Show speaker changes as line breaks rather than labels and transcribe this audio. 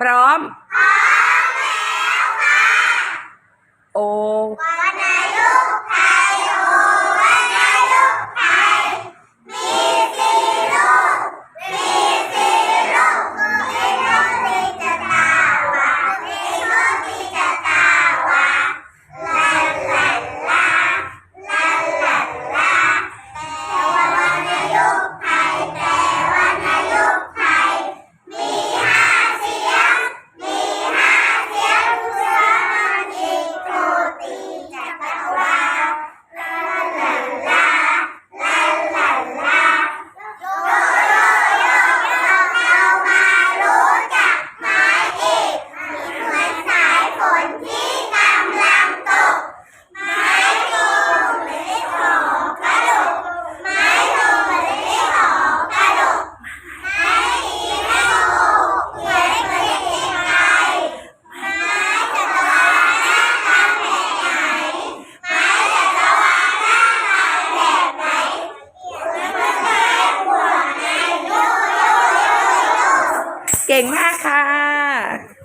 พร้อมโอ เก่งมากค่ะ